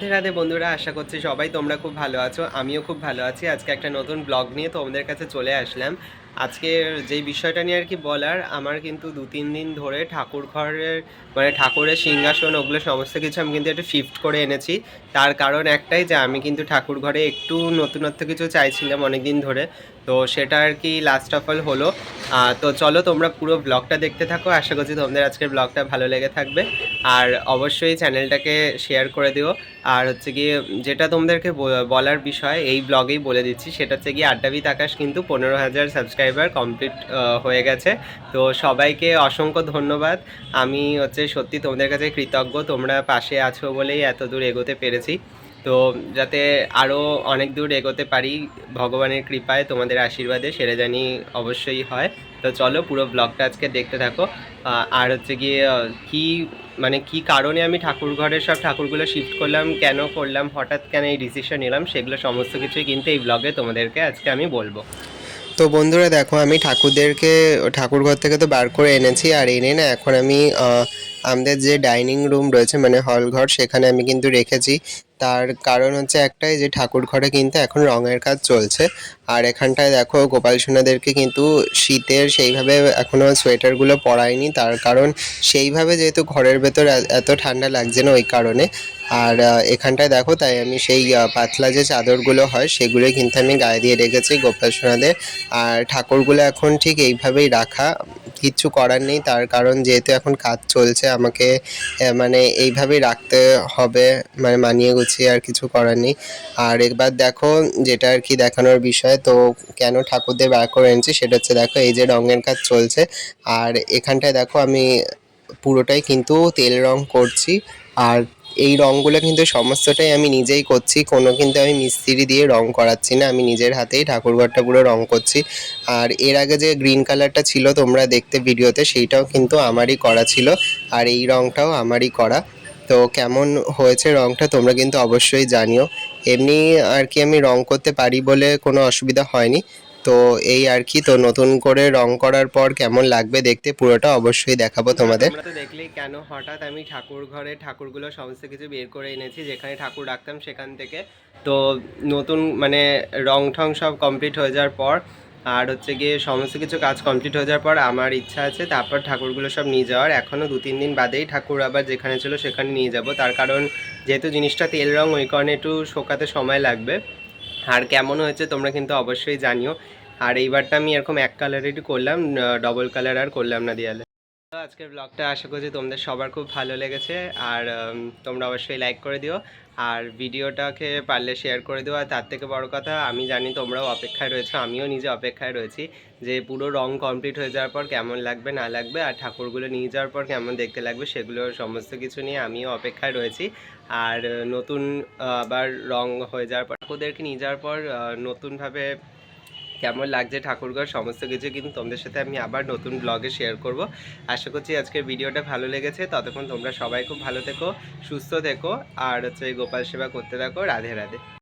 রাধে রাধে বন্ধুরা, আশা করছি সবাই তোমরা খুব ভালো আছো। আমিও খুব ভালো আছি। আজকে একটা নতুন ব্লগ নিয়ে তোমাদের কাছে চলে আসলাম। আজকে যেই বিষয়টা নিয়ে আর কি বলার, আমার কিন্তু দু তিন দিন ধরে ঠাকুর ঘরের মানে ঠাকুরের সিংহাসন, ওগুলো সমস্ত কিছু আমি কিন্তু একটু শিফট করে এনেছি। তার কারণ একটাই যে, আমি কিন্তু ঠাকুর ঘরে একটু নতুনত্ব কিছু চাইছিলাম অনেক দিন ধরে। তো সেটা আর কি লাস্ট অফ অল হলো। তো চলো তোমরা পুরো ব্লগটা দেখতে থাকো। আশা করছি তোমাদের আজকের ব্লগটা ভালো লেগে থাকবে। আর অবশ্যই চ্যানেলটাকে শেয়ার করে দিও। আর হচ্ছে গিয়ে যেটা তোমাদেরকে বলার বিষয়, এই ব্লগেই বলে দিচ্ছি, সেটা হচ্ছে গিয়ে আড্ডাবিত আকাশ কিন্তু পনেরো হাজার সাবস্ক্রাইবার কমপ্লিট হয়ে গেছে। তো সবাইকে অসংখ্য ধন্যবাদ। আমি হচ্ছে সত্যি তোমাদের কাছে কৃতজ্ঞ, তোমরা পাশে আছো বলেই এত দূর এগোতে পেরেছি। তো যাতে আরও অনেক দূর এগোতে পারি, ভগবানের কৃপায় তোমাদের আশীর্বাদে সেটা জানি অবশ্যই হয়। তো চলো পুরো ব্লগটা আজকে দেখতে থাকো। আর হচ্ছে গিয়ে কি মানে কি কারণে আমি ঠাকুর ঘরের সব ঠাকুরগুলো শিফট করলাম, কেন করলাম, হঠাৎ কেন এই ডিসিশন নিলাম, সেগুলো সমস্ত কিছুই কিন্তু এই ব্লগে তোমাদেরকে আজকে আমি বলব। তো বন্ধুরা দেখো, আমি ঠাকুরদেরকে ঠাকুর ঘর থেকে তো বার করে এনেছি, আর এনে না এখন আমি আমাদের যে ডাইনিং রুম রয়েছে মানে হল ঘর, সেখানে আমি কিন্তু রেখেছি। তার কারণ হচ্ছে একটাই যে ঠাকুর ঘরে কিন্তু এখন রঙের কাজ চলছে। আর এখানটায় দেখো গোপাল সোনাদেরকে কিন্তু শীতের সেইভাবে এখনও সোয়েটারগুলো পরায়নি। তার কারণ সেইভাবে যেহেতু ঘরের ভেতর এত ঠান্ডা লাগছে না ওই কারণে। আর এখানটায় দেখো তাই আমি সেই পাতলা যে চাদরগুলো হয় সেগুলো কিন্তু আমি গায়ে দিয়ে রেখেছি গোপাল সোনাদের। আর ঠাকুরগুলো এখন ঠিক এইভাবেই রাখা কিচ্ছু করার নেই। তার কারণ যেহেতু এখন কাজ চলছে, আমাকে মানে এইভাবেই রাখতে হবে মানে মানিয়ে গুছিয়ে আর কিছু করার নেই। আর একবার দেখো, যেটা আর কি দেখানোর বিষয়, তো কেন ঠাকুরদের বার করে এনেছি সেটা হচ্ছে দেখো, এই যে রঙের কাজ চলছে, আর এখানটায় দেখো আমি পুরোটাই কিন্তু তেল রং করছি, আর এই রঙগুলো কিন্তু সমস্তটাই আমি নিজেই করছি। কোনো কিন্তু আমি মিস্ত্রি দিয়ে রং করাচ্ছি না। আমি নিজের হাতেই ঠাকুরঘরটা পুরো রং করছি। আর এর আগে যে গ্রিন কালারটা ছিল তোমরা দেখতে ভিডিওতে, সেইটাও কিন্তু আমারই করা ছিল। আর এই রংটাও আমারই করা। তো কেমন হয়েছে রংটা তোমরা কিন্তু অবশ্যই জানিও। এমনি আর কি আমি রং করতে পারি বলে কোনো অসুবিধা হয়নি। তো এই আর কি, তো নতুন করে রং করার পর কেমন লাগবে দেখতে পুরোটা অবশ্যই দেখাবো তোমাদের। তো দেখলেই কেন হঠাৎ আমি ঠাকুর ঘরে ঠাকুরগুলো সমস্ত কিছু বের করে এনেছি, যেখানে ঠাকুর রাখতাম সেখান থেকে। তো নতুন মানে রং ঠং সব কমপ্লিট হয়ে যাওয়ার পর, আর হচ্ছে গিয়ে সমস্ত কিছু কাজ কমপ্লিট হয়ে যাওয়ার পর আমার ইচ্ছা আছে, তারপর ঠাকুরগুলো সব নিয়ে যাওয়ার। এখনও দু তিন দিন বাদেই ঠাকুর আবার যেখানে ছিল সেখানে নিয়ে যাব। তার কারণ যেহেতু জিনিসটা তেল রং, ওই কারণে একটু শোকাতে সময় লাগবে। আর কেমন হয়েছে তোমরা কিন্তু অবশ্যই জানিও। আর এইবারটা আমি এরকম এক কালারেরই করলাম ডবল কালার আর করলাম না দেয়ালে আজকের ব্লগটা আশা করছি তোমাদের সবার খুব ভালো লেগেছে। আর তোমরা অবশ্যই লাইক করে দিও। আর ভিডিওটাকে পারলে শেয়ার করে দিও। আর তার থেকে বড় কথা, আমি জানি তোমরাও অপেক্ষায় রয়েছো, আমিও নিজে অপেক্ষায় রয়েছি যে পুরো রং কমপ্লিট হয়ে যাওয়ার পর কেমন লাগবে, না লাগবে, আর ঠাকুরগুলো নিয়ে যাওয়ার পর কেমন দেখতে লাগবে, সেগুলো সমস্ত কিছু নিয়ে আমিও অপেক্ষায় রয়েছি। আর, নতুন আবার রং হয়ে যাওয়ার পর ঠাকুরদেরকে নিয়ে যাওয়ার পর নতুনভাবে কেমন লাগছে ঠাকুরগড় সমস্ত কিছু কিন্তু তোমাদের সাথে আমি আবার নতুন ব্লগে শেয়ার করব। আশা করছি আজকের ভিডিওটা ভালো লেগেছে। ততক্ষণ তোমরা সবাই খুব ভালো থেকো, সুস্থ থেকো, আর হচ্ছে গোপাল সেবা করতে থাকো। রাধে রাধে।